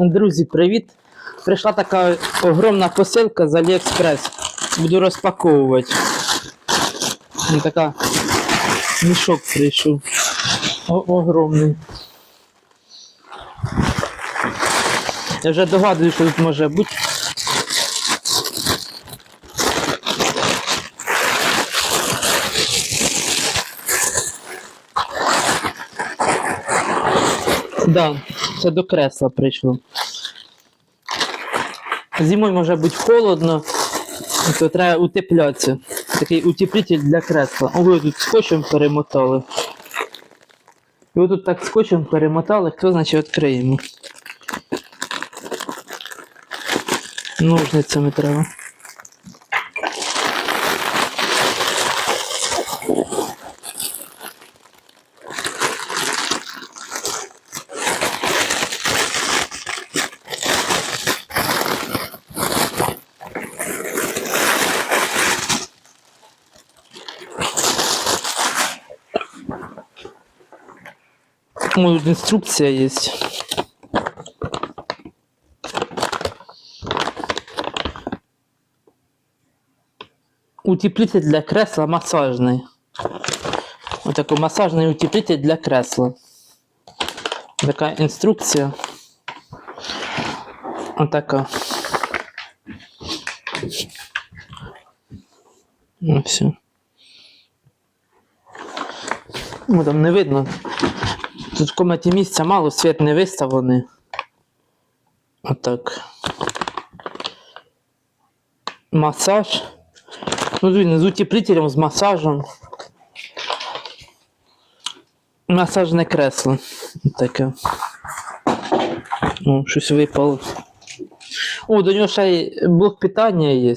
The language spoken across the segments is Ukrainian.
Друзі, привіт! Прийшла така огромна посилка з Aliexpress. Буду розпаковувати. Ось така мішок прийшов. О, огромний. Я вже догадую, що тут може бути. Да, це до кресла прийшло. Зимою може бути холодно, то треба утеплятися. Такий утеплитель для кресла. Ого, тут скотчем перемотали. І отут так скотчем перемотали, хто значить відкриємо. Ножницями треба. Ой, инструкция есть. Утеплитель для кресла массажный. Вот такой массажный утеплитель для кресла. Такая инструкция. Вот такая. Ну все. Ну там не видно. Тут в комнаті місця мало, світ не виставлений. Отак. Масаж. Ну, з утеплителем, з масажем. Масажне кресло. Таке. О, щось випало. О, до нього ще й блок питання є.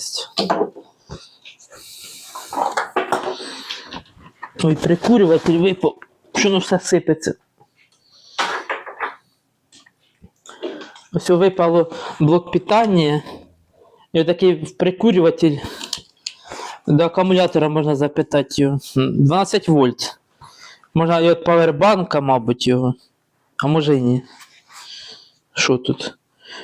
Ой, прикурюватель випав. Що воно все сипеться. Ось випало блок питання. І отакий прикурюватель. До акумулятора можна запитати його. 12 вольт. Можна і від павербанка, мабуть, його. А може і ні. Що тут?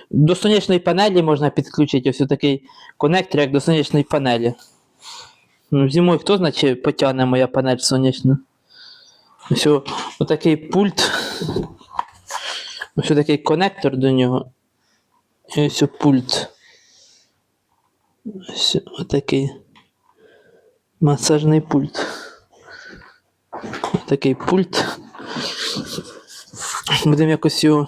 До сонячної панелі можна підключити ось такий конектор, як до сонячної панелі. Ну, зимою хто значить потягне моя панель сонячна? Ось отакий пульт. Ось такий конектор до нього. І ось пульт. Ось отакий масажний пульт. Такий пульт. Будемо якось його.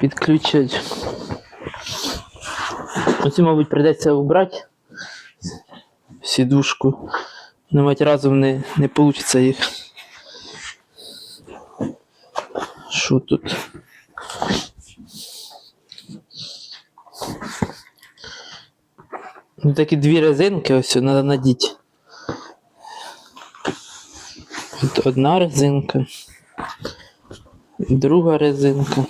Підключати. Оці, мабуть, прийдеться убрати сідушку. Ну, разом не, не вийде їх. Що тут? Ну, такі дві резинки ось треба надіти. От одна резинка. Друга резинка.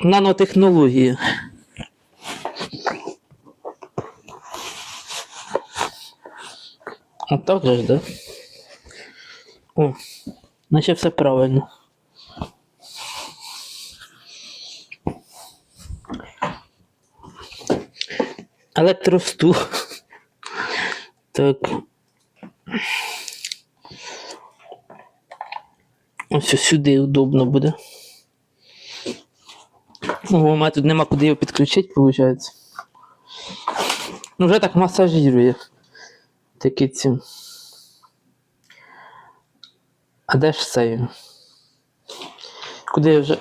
Нанотехнології. А так же да? О, наче все правильно. Електростул. Так. Ось сюди удобно буде. У мене тут нема куди його підключити, виходить. Ну, вже так масажирує. Такі ці. А де ж цей? Куди я вже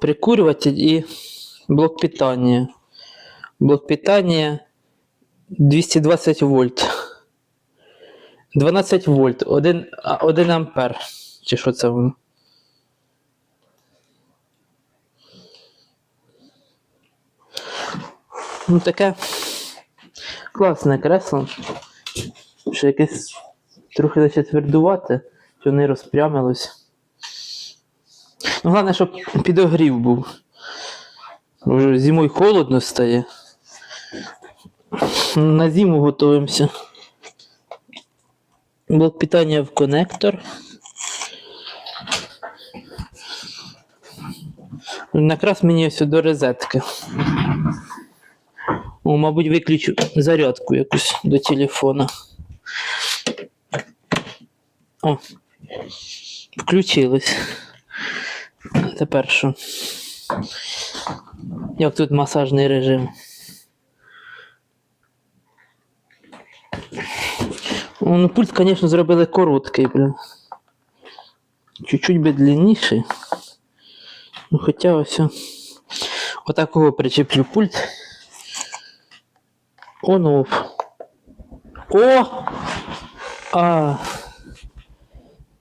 Прикурюватель і блок питання. Блок питання 220 вольт. 12 вольт, 1, 1 ампер. Чи що це воно? Ну таке класне кресло. Ще якесь трохи наче твердувате, що не розпрямилось. Ну, головне, щоб підогрів був. Бо Вже зимою холодно стає. На зиму готуємося. Блок питання в коннектор. Накрас мені ось до розетки. О, мабуть, виключу зарядку якусь до телефона. О. Включилось. Тепер що? Як тут масажний режим? О, ну пульт, звісно, зробили короткий, блін. Чуть-чуть би длинніший. Ну, хоча ось. Отакого причеплю пульт. Он оф. О! А.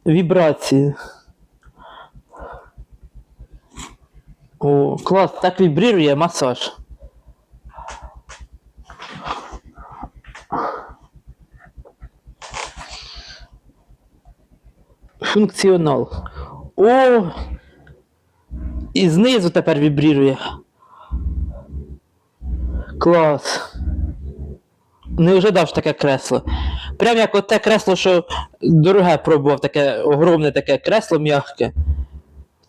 Вібрації. О, клас, так вібрирує масаж. Функціонал. О! І знизу тепер вібрирує. Клас. Не ожидав ж таке кресло. Прям як оте кресло, що дороге пробував, таке огромне таке кресло м'яке.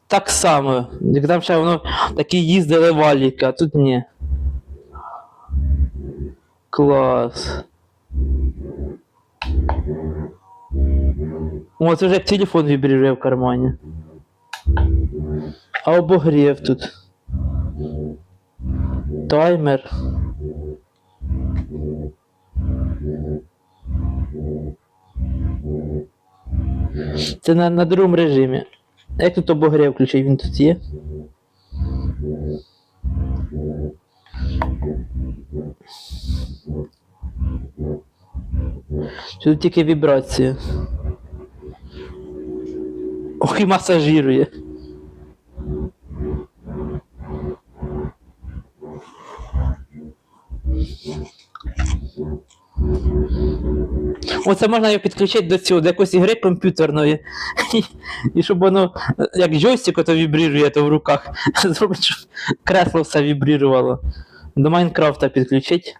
Так само. Як там ще воно такі їздили валіки, а тут ні. Клас. О, це вже як телефон вібрірує в кармані. А обогрів тут. Таймер. Це на, на другому режимі. Як тут обогрів включить, він тут є? Тут тільки вібрація? Ох, і масажирує. Оце можна його підключити до цього, до якоїсь ігри комп'ютерної. І, щоб воно, як джойстик, ото вібрірує то в руках. Зробить, щоб кресло все вібрірувало. До Майнкрафта підключить.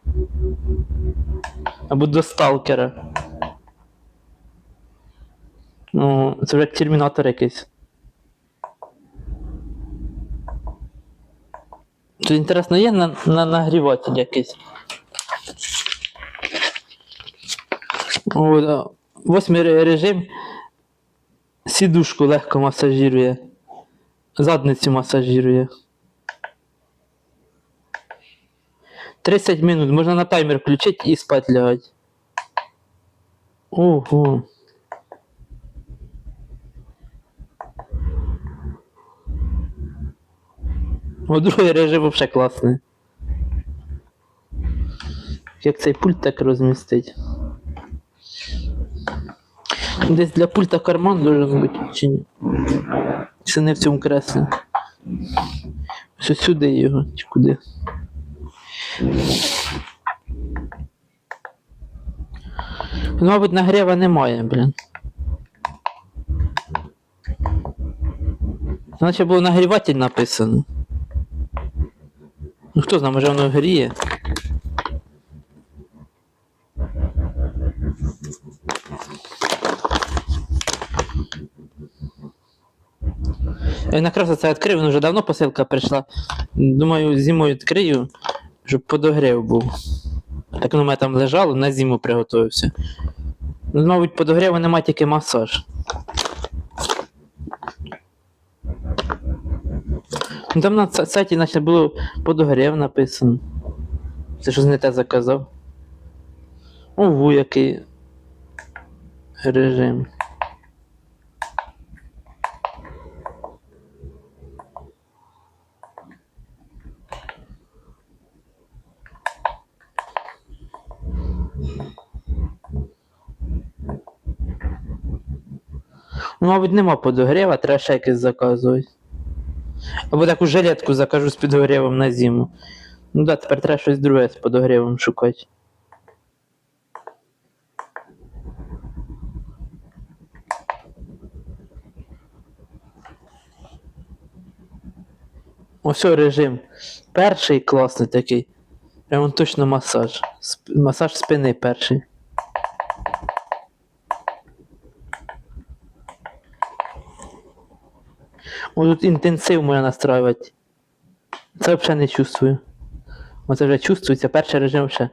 Або до сталкера. Ну, це вже як термінатор якийсь. Тут інтересно, є на, на нагріватель якийсь. Восьмий режим сідушку легко масажирує. Задницю масажирує. 30 минут. Можна на таймер включити і спать лягати. Ого. О, другий режим вообще класний. Як цей пульт так розмістить? Десь для пульта карман должен бути, чи ні? Це не в цьому креслі. Що сюди його, чи куди? Мабуть, нагріва немає, блін. Значить було нагріватель написано. Ну хто знає, може воно гріє. Я накраз це відкрив, він вже давно посилка прийшла. Думаю, зимою відкрию, щоб подогрів був. Так воно у мене там лежало, на зиму приготувався. Ну, мабуть, подогріву немає тільки масаж. Ну там на сайті наче було подогрів написано. Це щось не те заказав. Ого, який режим. Мабуть, нема подогріва, треба ще якийсь заказувати. Або таку жилетку закажу з підогрівом на зиму. Ну да, тепер треба щось друге з подогрівом шукати. Ось режим. Перший класний такий. Прямо точно масаж. Масаж спини перший. Тут інтенсив можна настраювати. Це взагалі не чувствую. Оце вже чувствується, перший режим ще.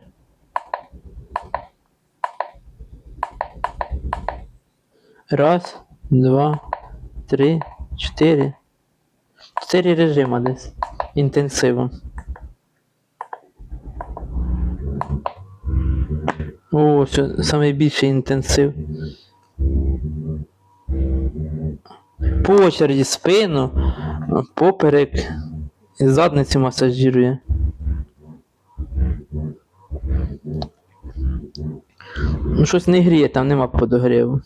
Раз, два, три, чотири. Чотири режима десь. Інтенсивом. О, що найбільший інтенсив. По очереді спину, поперек і задницю масажирує. Ну, щось не гріє, там нема подогріву.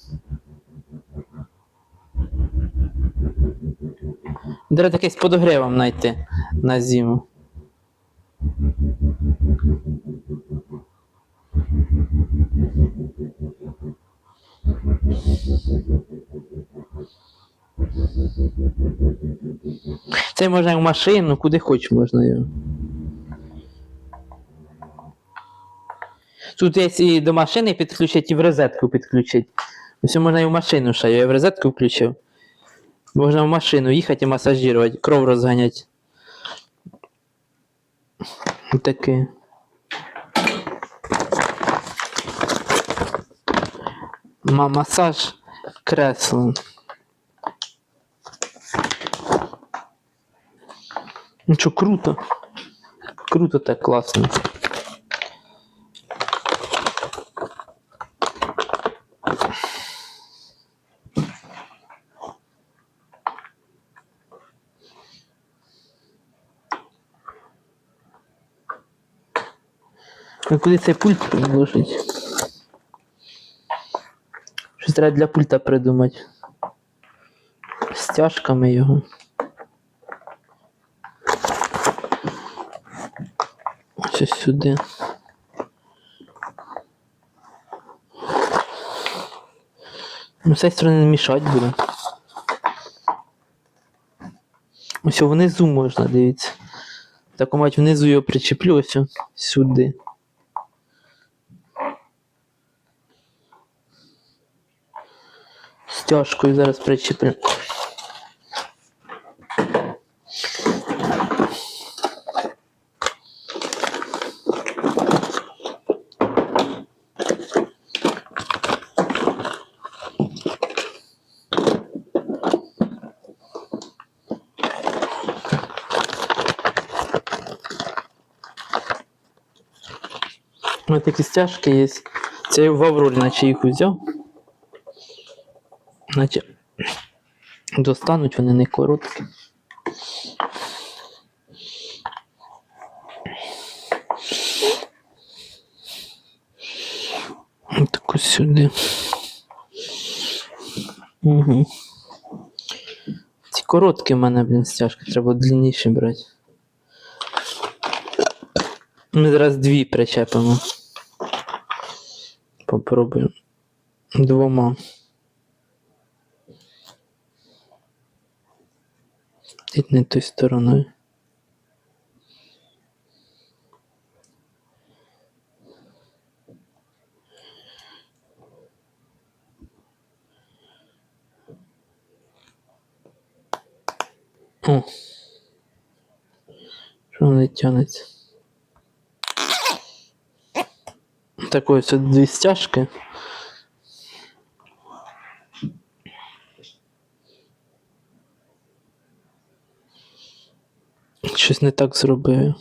Треба з подогрівом знайти на зиму. Це можна в машину, куди хоч можна його. Тут і до машини підключити, і в розетку підключити. Все можна і в машину ще. Я в розетку включив. Можна в машину їхати і масажувати, кров розганяти. Таке. Ма- Масаж креслом. Ну що, круто. Круто так класно. А куди цей пульт приложить? Щось треба для пульта придумати. Стяжками його. Щось сюди. Ну, з сторони не мішати буде. Ось внизу можна, дивіться. Так, мать внизу його причеплю ось сюди. Стяжкою зараз причеплю. Ось такі стяжки є. Це я в Аврорі наче їх взяв. Наче достануть вони не короткі. Так ось сюди. Угу. Ці короткі в мене, блін, стяжки, треба длинніші брати. Ми зараз дві причепимо. Попробуємо. Двома. Тільки не тою стороною. О. Що не тянеться? Такої ось дві стяжки. Щось не так зробив.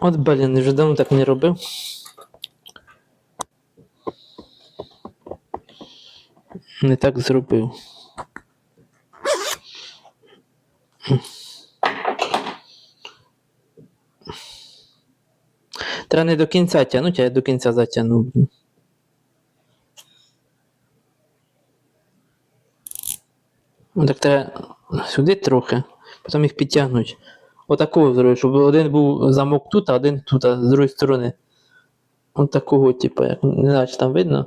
От, блін, вже давно так не робив. Не так зробив. Треба не до кінця тягнути, а я до кінця затягнув. Ну, Так треба сюди трохи, потім їх підтягнути. Отакого зробити, щоб один був замок тут, а один тут, а з іншої сторони. От такого, типу, як не знаю, чи там видно.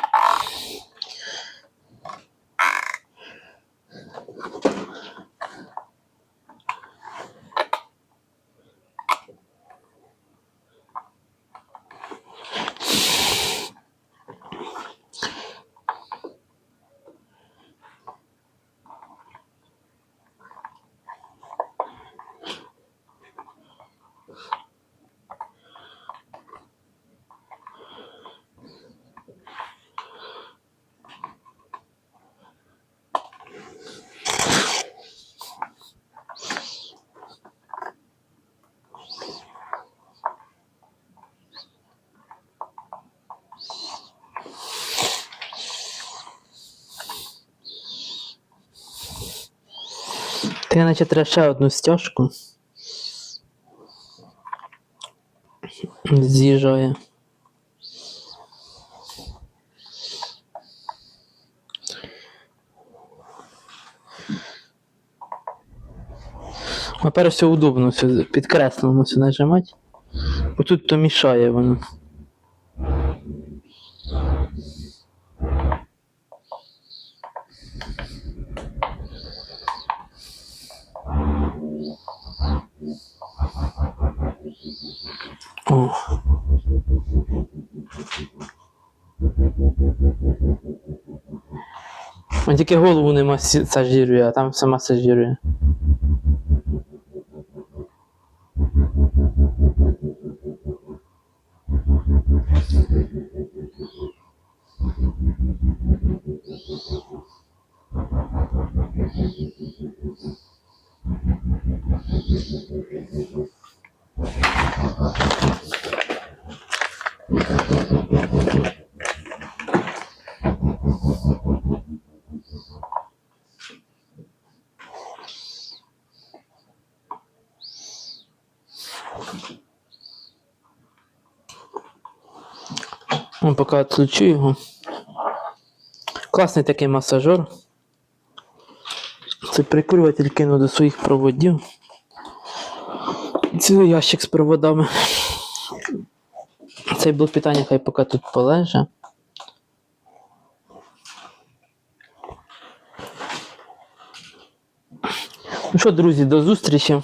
Ти наче треба ще одну стяжку. З'їжджає. Тепер все удобно, все підкреслено все нажимати. Бо тут то мішає воно. О. Он тільки голову не масажирує, а там все масажирує. Ну, поки відключу його. Класний такий масажер. Цей прикурюватель кину до своїх проводів. Цілий ящик з проводами. Цей блок питання хай поки тут полеже. Ну що, друзі, до зустрічі.